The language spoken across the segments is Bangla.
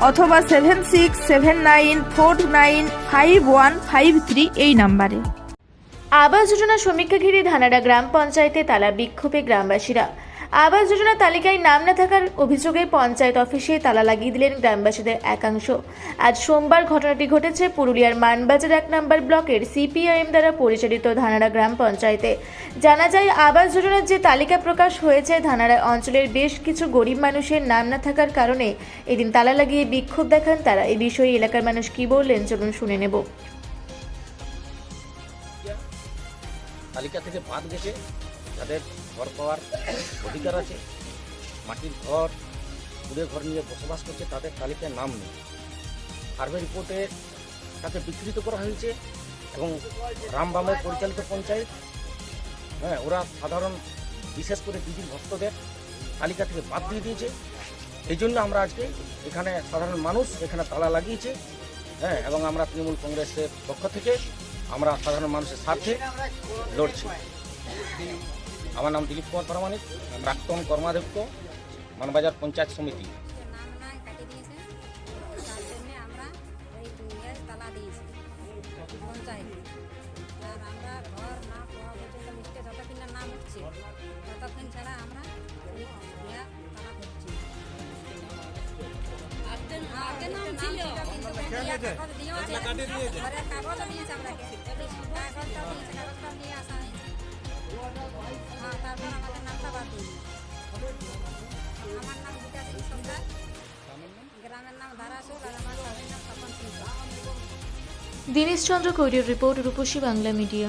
অথবা seven six, seven nine, four nine, five one, five three এই নাম্বারে। আবাস যোজনা সমীক্ষা ঘিরে ধানাড়া গ্রাম পঞ্চায়েতে তালা বিক্ষোভে গ্রামবাসীরা। আবাস যোজনা তালিকায় নাম না থাকার অভিযোগে পঞ্চায়েত অফিসে তালা লাগিয়ে দিলেন গ্রামবাসীদের একাংশ। আজ সোমবার ঘটনাটি ঘটেছে পুরুলিয়ার মানবাজার এক নম্বর ব্লকের সিপিআইএম দ্বারা পরিচালিত ধানাড়া গ্রাম পঞ্চায়েতে। জানা যায়, আবাস যোজনার যে তালিকা প্রকাশ হয়েছে, ধানাড়া অঞ্চলের বেশ কিছু গরিব মানুষের নাম না থাকার কারণে এদিন তালা লাগিয়ে বিক্ষোভ দেখান তারা। এই বিষয়ে এলাকার মানুষ কি বললেন, চলুন শুনে নেব। তালিকা থেকে বাদ গেছে। যাদের ঘর পাওয়ার অধিকার আছে, মাটির ঘর, কুড়ে ঘর নিয়ে বসবাস করছে, তাদের তালিকায় নাম নেই। সার্ভে রিপোর্টে তাকে বিকৃত করা হয়েছে এবং রামবামের পরিচালিত পঞ্চায়েত হ্যাঁ ওরা সাধারণ, বিশেষ করে দিদির ভক্তদের তালিকা থেকে বাদ দিয়ে দিয়েছে। এই জন্য আমরা আজকে এখানে সাধারণ মানুষ এখানে তালা লাগিয়েছে হ্যাঁ এবং আমরা তৃণমূল কংগ্রেসের পক্ষ থেকে আমরা সাধারণ মানুষের স্বার্থে লড়ছি। আমার নাম দিলীপ কুমার প্রামাণিক, প্রাক্তন কর্মাধ্যক্ষ মানবাজার পঞ্চায়েত সমিতি। আমরা আমরা ততক্ষণ ছাড়া আমরা দিয়েছে আপনাকে কাগজটাও নিয়ে আসা হয়েছে তারপর আমাদের নামটা বাদ আমার নাম গীতা সিং সর্দার। গ্রামের নাম ধারাসুর আর আমার নাম তপন সিং। দীনেশচন্দ্র কৈরির রিপোর্ট রূপসী বাংলা মিডিয়া।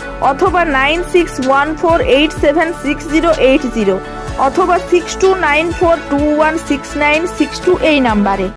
অথবা nine six one four eight seven six zero eight zero অথবা six two nine four two one six nine six two এই নাম্বারে।